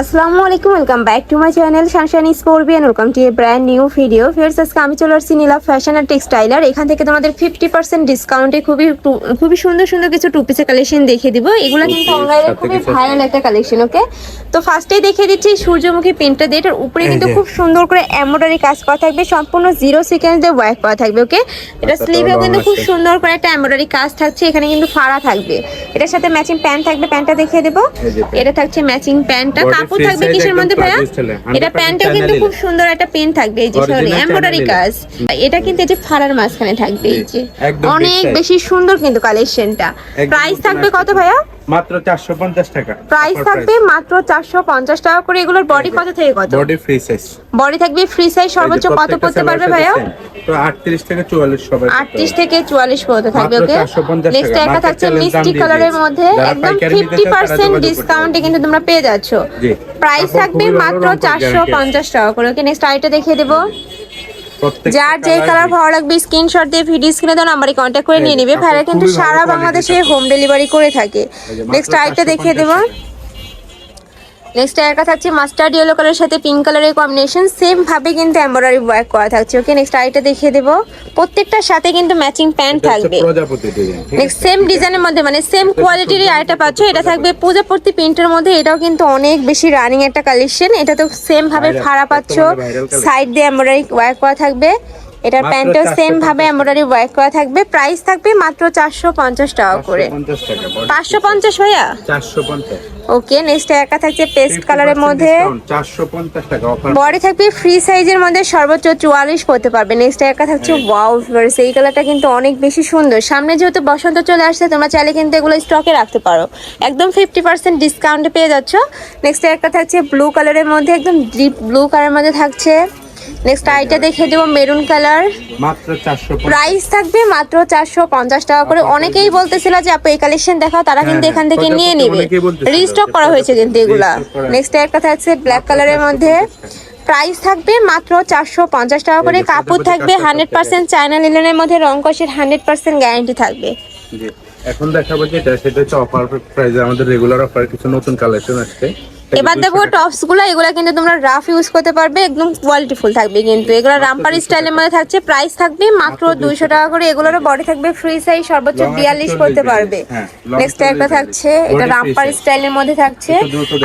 আসসালামু আলাইকুম welcome back to my channel sunshine স্কোরবিয়ান welcome to a brand new video ফিরস আজকে আমি চলে আসছি নীলা ফ্যাশন আর টেক্সটাইলার এখান থেকে তোমাদের ফিফটি পার্সেন্ট ডিসকাউন্টে খুবই খুবই সুন্দর সুন্দর কিছু টু পিসের কালেকশন দেখিয়ে দিব। এগুলো কিন্তু অনলাইনে খুবই ভাইরাল একটা কালেকশন ওকে তো ফার্স্টেই দেখিয়ে দিচ্ছি সূর্যমুখী প্রিন্টটা দিয়ে। এটার উপরে কিন্তু। খুব সুন্দর করে এমব্রয়ডারি কাজ করা থাকবে। সম্পূর্ণ জিরো সিকোয়েন্স দিয়ে ওয়ার্ক করা থাকবে ওকে এটা স্লিভেও কিন্তু খুব। সুন্দর করে একটা এমব্রয়ডারি কাজ থাকছে। এখানে কিন্তু ফাড়া থাকবে। এটার সাথে ম্যাচিং প্যান্ট থাকবে। প্যান্টটা দেখিয়ে দেবো। এটা থাকছে ম্যাচিং প্যান্টটা কাপড় থাকবে কিসের মধ্যে ভাইয়া? purchase চলে, 100% এটা প্যান্টটা কিন্তু খুব সুন্দর একটা পেন থাকবে এই যে সরি এমব্রয়ডারি কাজ। এটা কিন্তু এই যে ফাড়ার মাঝখানে থাকবে এই যে অনেক বেশি সুন্দর কিন্তু কালেকশনটা প্রাইস থাকবে কত ভাইয়া? মাত্র চারশো পঞ্চাশ টাকা। প্রাইস থাকবে মাত্র চারশো পঞ্চাশ টাকা করে এগুলোর বডি কত থেকে কত? বডি ফ্রি সাইজ বডি থাকবে ফ্রি সাইজ সর্বোচ্চ কত পড়তে পারবে ভাইয়া? তো আটত্রিশ থেকে চুয়াল্লিশ সবাই আটত্রিশ থেকে চুয়াল্লিশ পর্যন্ত থাকবে ওকে 450 নেক্সট। একটা থাকছে মিষ্টি কালারের মধ্যে। একদম পাইকারি নিতে ফিফটি পার্সেন্ট যোগাযোগ করতে ডিসকাউন্টে কিন্তু তোমরা পেয়ে যাচ্ছ। জি। প্রাইস থাকবে মাত্র রং কস চারশো guarantee আছে। পঞ্চাশ টাকা করে ওকে নেক্সট আইটা দেখিয়ে দেবো। যার যে কালার ভালো লাগবে স্ক্রিনশট দিয়ে ভিডিও স্ক্রিনে দেওয়া নাম্বারে কন্ট্যাক্ট করে নিয়ে নেবে। ভাইরা কিন্তু সারা বাংলাদেশে হোম ডেলিভারি করে থাকে। নেক্সট আইটা দেখিয়ে 450 দেবো। নেক্সট একটা থাকছে মাস্টার্ড ইয়েলো কালারের সাথে পিঙ্ক কালারের কম্বিনেশন সেম ভাবে কিন্তু এমব্রয়ডারি ওয়ার্ক করা থাকছে। ওকে নেক্সট আইটা দেখিয়ে দেবো। প্রত্যেকটার সাথে কিন্তু ম্যাচিং প্যান্ট থাকবে। প্রজাপতি নেক্সট সেম ডিজাইনের মধ্যে মানে সেম কোয়ালিটির আইটা পাচ্ছ। এটা থাকবে পূজাপূর্তি প্রিন্টের মধ্যে এটাও কিন্তু অনেক বেশি রানিং একটা কালেকশন এটা তো সেম ভাবে Viral, ফাড়া পাচ্ছ। সাইড দিয়ে এমব্রয়ডারি ওয়ার্ক করা থাকবে। এটার প্যান্টও সেম ভাবে এমব্রয়ডারি ওয়ার্ক করা থাকবে। প্রাইস থাকবে মাত্র চারশো পঞ্চাশ টাকা করে। 550 টাকা body পাঁচশো পঞ্চাশ ভাইয়া? size। 450 ওকে নেক্সট একা থাকছে পেস্ট কালারের মধ্যে। 450 টাকা অফার বডি থাকবে ফ্রি সাইজের মধ্যে সর্বোচ্চ চুয়াল্লিশ পড়তে পারবে। নেক্সট একা থাকছে ওয়াও ভিউয়ার্স এই কালারটা কিন্তু অনেক বেশি সুন্দর। সামনে যেহেতু বসন্ত চলে আসছে তোমরা চাইলে কিন্তু এগুলো স্টকে রাখতে পারো। একদম ফিফটি পার্সেন্ট ডিসকাউন্টে পেয়ে যাচ্ছ। নেক্সট একটা থাকছে ব্লু কালারের মধ্যে একদম ডিপ ব্লু কালারের মধ্যে থাকছে। নেক্সট আইটা দেখে দেবো মেরুন কালার মাত্র 450 প্রাইস থাকবে মাত্র চারশো পঞ্চাশ টাকা করে। অনেকেই বলতেছিল যে আপু এই কালেকশন দেখাও তারা কিন্তু হ্যাঁ, এখান থেকে নিয়ে নিবে। রিস্টক করা হয়েছে কিন্তু এগুলা। নেক্সট একটা থাকছে ব্ল্যাক কালারের মধ্যে। প্রাইস থাকবে মাত্র চারশো পঞ্চাশ টাকা করে। কাপড় থাকবে হান্ড্রেড পার্সেন্ট চায়না লিলেনের মধ্যে। রং কষের হান্ড্রেড পার্সেন্ট গ্যারান্টি থাকবে। এখন দেখাবো যেটা সেটা হচ্ছে অফার প্রাইসে আমাদের রেগুলার অফার কিছু নতুন কালেকশন আসছে। এবার দেখো টপসগুলো এগুলা কিন্তু তোমরা রাফ ইউজ করতে পারবে একদম কোয়ালিটি ফুল থাকবে কিন্তু। এগুলো রামপার স্টাইলের মধ্যে থাকছে প্রাইস থাকবে মাত্র দুইশো টাকা করে এগুলোরও বডি থাকবে ফ্রি সাইজ সর্বোচ্চ বিয়াল্লিশ করতে পারবে। হ্যাঁ, নেক্সট একটা থাকছে এটা রামপার স্টাইলের মধ্যে থাকছে।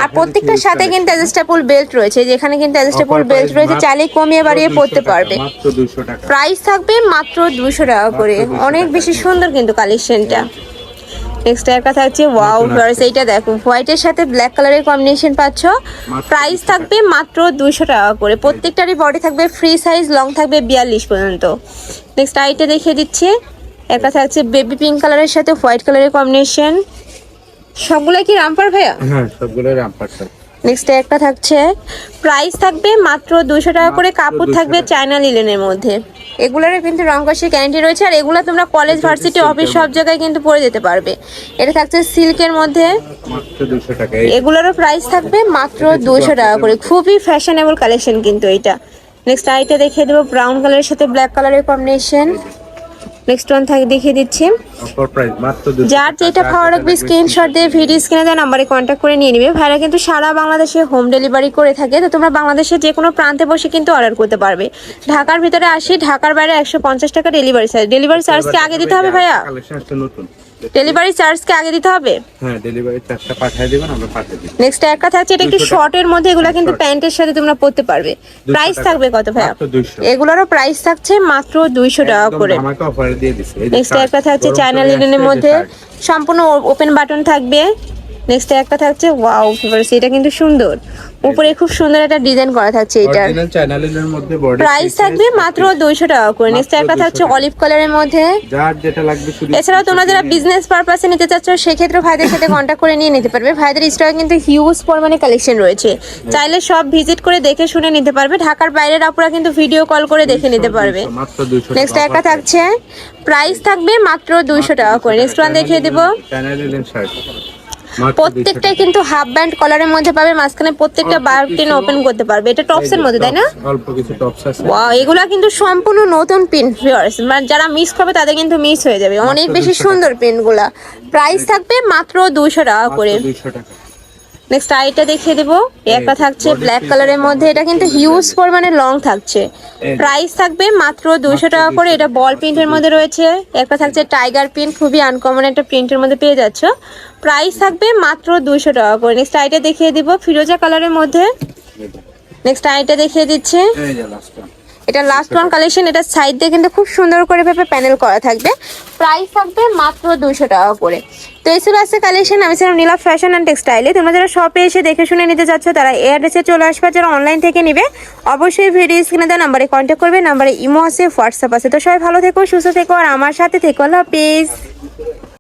আর প্রত্যেকটার সাথে কিন্তু অ্যাডজাস্টেবল বেল্ট রয়েছে যেখানে কিন্তু অ্যাডজাস্টেবল বেল্ট রয়েছে চাইলে কমিয়ে বাড়িয়ে পড়তে পারবে। মাত্র 200 টাকা। প্রাইস থাকবে মাত্র দুশো টাকা করে। অনেক বেশি সুন্দর কিন্তু কালেকশনটা নেক্সট একটা থাকছে ওয়াও ভিউয়ার্স এইটা দেখো। হোয়াইটের সাথে ব্ল্যাক কালারের কম্বিনেশন পাচ্ছ। প্রাইস থাকবে মাত্র দুশো টাকা করে। প্রত্যেকটারই বডি থাকবে ফ্রি সাইজ লং থাকবে বিয়াল্লিশ পর্যন্ত। নেক্সট আইটা দেখিয়ে দিচ্ছি। একটা থাকছে বেবি পিঙ্ক কালারের সাথে হোয়াইট কালারের কম্বিনেশন সবগুলো কি রামপার ভাইয়া? হ্যাঁ সবগুলো রামপার নেক্সট একটা থাকছে। প্রাইস থাকবে মাত্র দুশো টাকা করে। কাপড় থাকবে চায়না লিলেনের মধ্যে। এগুলোর কিন্তু রং কষে গ্যারান্টি রয়েছে আর এগুলো তোমরা কলেজ ভার্সিটি অফিস সব জায়গায় কিন্তু পরে যেতে পারবে। এটা থাকছে সিল্কের মধ্যে। মাত্র 200 টাকা। এই এগুলোরও প্রাইস থাকবে মাত্র দুশো টাকা করে। খুবই ফ্যাশনেবল কালেকশন কিন্তু এটা। নেক্সট আইটা দেখিয়ে দেবো ব্রাউন কালারের সাথে ব্ল্যাক কালারের কম্বিনেশন নেক্সট ওয়ান থাকে দেখিয়ে দিচ্ছি। অফার প্রাইস মাত্র 200 যার যেটা ভালো লাগবে স্ক্রিনশট দিয়ে ভিডিও স্ক্রিনে দেওয়া নাম্বারে কন্ট্যাক্ট করে নিয়ে নিবে। ভাইরা কিন্তু সারা বাংলাদেশে হোম ডেলিভারি করে থাকে তো তোমরা বাংলাদেশের যে কোনো প্রান্তে বসে কিন্তু অর্ডার করতে পারবে। ঢাকার ভিতরে আসি ঢাকার বাইরে একশো পঞ্চাশ টাকা ডেলিভারি চার্জ ডেলিভারি চার্জ কি আগে দিতে হবে ভাইয়া? ডেলিভারি চার্জ কি আগে দিতে হবে? হ্যাঁ ডেলিভারি চার্জটা পাঠিয়ে দিবেন আমরা পাঠিয়ে দিই নেক্সট একটা থাকছে এটা 200 টাকা। শর্টের মধ্যে এগুলো কিন্তু প্যান্টের সাথে তোমরা পরতে পারবে। প্রাইস থাকবে কত ভাই মাত্র 200 এগুলোরও প্রাইস থাকছে মাত্র দুইশো টাকা করে। আমাকে অফার দিয়ে দিছে নেক্সট একটা থাকছে চ্যানেল চায়না লিনেনের মধ্যে। সম্পূর্ণ ওপেন বাটন থাকবে। নেক্সট একটা থাকছে ওয়াও ভিউয়ার্স এটা কিন্তু সুন্দর। উপরে খুব সুন্দর একটা ডিজাইন করা থাকছে বডি প্রাইস থাকবে মাত্র দুইশো টাকা করে। নেক্সট একটা থাকছে অলিভ কালারের মধ্যে। যার যেটা লাগবে এছাড়াও তোমরা যারা বিজনেস পারপাসে নিতে চাচ্ছ সেক্ষেত্রে ভাইদের সাথে কন্ট্যাক্ট করে নিয়ে নিতে পারবে। ভাইদের স্টকে কিন্তু হিউজ পরিমাণে কালেকশন রয়েছে। চাইলে সব ভিজিট করে দেখে শুনে নিতে পারবে। ঢাকার বাইরের আপুরা কিন্তু ভিডিও কল করে দেখে নিতে পারবে। 200 নেক্সট একটা থাকছে প্রাইস থাকবে মাত্র দুইশো টাকা করে। নেক্সট ওয়ান দেখিয়ে দেবো। প্রত্যেকটাই কিন্তু হাফ ব্যান্ড কলারের মধ্যে পাবে মাঝখানে প্রত্যেকটা বার টেন ওপেন করতে পারবে। এটা টপস এর মধ্যে তাই না? অল্প কিছু টপস আছে। ওয়াও এগুলা কিন্তু সম্পূর্ণ নতুন পিন ভিউয়ার্স মানে যারা মিস করবে তাদের কিন্তু মিস হয়ে যাবে। অনেক বেশি 200 সুন্দর পিনগুলা প্রাইস থাকবে মাত্র 200 টাকা করে। দুইশো টাকা। নেক্সট আইটা দেখিয়ে দেবো। একটা থাকছে ব্ল্যাক কালারের মধ্যে। এটা কিন্তু হিউজ পরিমাণে লং থাকছে। প্রাইস থাকবে মাত্র দুইশো টাকা করে। এটা বল প্রিন্টের মধ্যে রয়েছে। একটা থাকছে টাইগার প্রিন্ট খুবই আনকমন একটা প্রিন্টের মধ্যে পেয়ে যাচ্ছ। প্রাইস থাকবে মাত্র দুইশো টাকা করে। নেক্সট আইটা দেখিয়ে দিব ফিরোজা কালারের মধ্যে। নেক্সট আইটা দেখিয়ে দিচ্ছে। এটা লাস্ট ওয়ান কালেকশন এটা সাইড দিয়ে কিন্তু খুব সুন্দর করে ভাবে প্যানেল করা থাকবে। প্রাইস থাকবে মাত্র দুশো টাকা করে। তো এই আছে কালেকশন আমি ছিলাম নীলা ফ্যাশন অ্যান্ড টেক্সটাইলে তোমরা যারা শপে এসে দেখে শুনে নিতে চাচ্ছ, তারা এই অ্যাড্রেসে চলে আসবে। যারা অনলাইন থেকে নিবে, অবশ্যই ভিডিও স্ক্রিনে দেওয়া নাম্বারে কন্ট্যাক্ট করবে। নাম্বারে ইমো আছে হোয়াটসঅ্যাপ আছে। তো সবাই ভালো থেকো, সুস্থ থেকো, আর আমার সাথে থেকো। আল্লাহ হাফিজ।